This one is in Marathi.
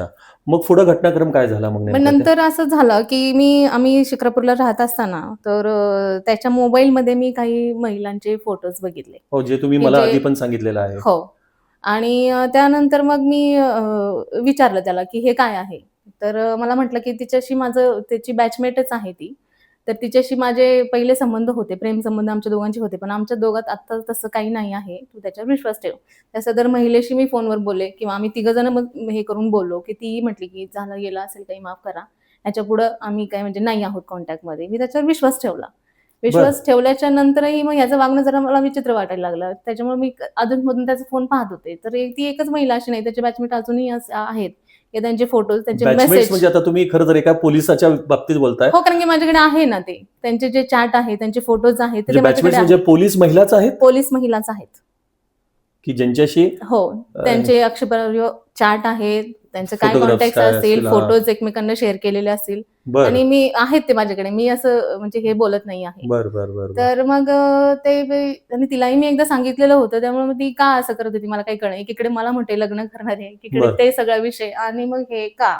अच्छा. मग पुढे घटनाक्रम काय झाला मग मग नेमका ते? नंतर असं झालं की मी आम्ही शिक्रापूरला राहत असताना तर अ, त्याच्या मोबाईलमध्ये मी काही महिलांचे फोटोज बघितले. हो जे तुम्ही मला म्हणजे- आधी पण सांगितलेलं आहे. हो. आणि अ, त्यानंतर मग मी अ, विचारलं त्याला की हे काय आहे? तर अ, मला म्हटलं की तिच्याशी माझं त्याची बॅचमेटच आहे ती. तर तिच्याशी माझे पहिले संबंध होते प्रेम संबंध आमच्या दोघांचे होते पण आमच्या दोघात आता तसं काही नाही आहे. तू त्याच्यावर विश्वास ठेव. त्या सदर महिलेशी मी फोनवर बोलले किंवा आम्ही तिघ जण मग हे करून बोललो की ती म्हटली की झालं गेलं असेल काही माफ करा. याच्या पुढं आम्ही काय म्हणजे नाही आहोत कॉन्टॅक्टमध्ये मी त्याच्यावर विश्वास ठेवला. विश्वास ठेवल्याच्या नंतरही मग याचं वागणं जरा मला विचित्र वाटायला लागलं. त्याच्यामुळे मी अधूनमधून त्याचा फोन पाहत होते. तर ती एकच महिला अशी नाही त्याचे बॅचमेट अजूनही आहेत. की त्यांचे फोटोज त्यांचे मेसेज म्हणजे आता तुम्ही खरं तर एका पोलिसाच्या बाबतीत बोलताय. हो कारण की माझ्याकडे आहे ना ते. त्यांचे जे चॅट आहे त्यांचे फोटोज आहेत ते म्हणजे बॅचमेट्स म्हणजे. पोलीस महिलाच आहेत? पोलीस महिलाच आहेत. की ज्यांच्याशी हो त्यांचे अक्षर चॅट आहेत त्यांचे काय Photographs कॉन्टॅक्ट काय असतील असतील, हा. फोटोज एकमेकांना शेअर केलेले असतील बर. आणि मी आहेत ते माझ्याकडे. मी असं म्हणजे हे बोलत नाही आहे. बर बर बर बर. तर मग अ, ते बे- आणि तिलाही मी एकदा सांगितलेलं होतं. त्यामुळे मग ती का असं करत होती? मला काही कळलं एकीकडे मला म्हणते लग्न करणार आहे एकीकडे बरं. ते सगळा विषय. आणि मग हे का?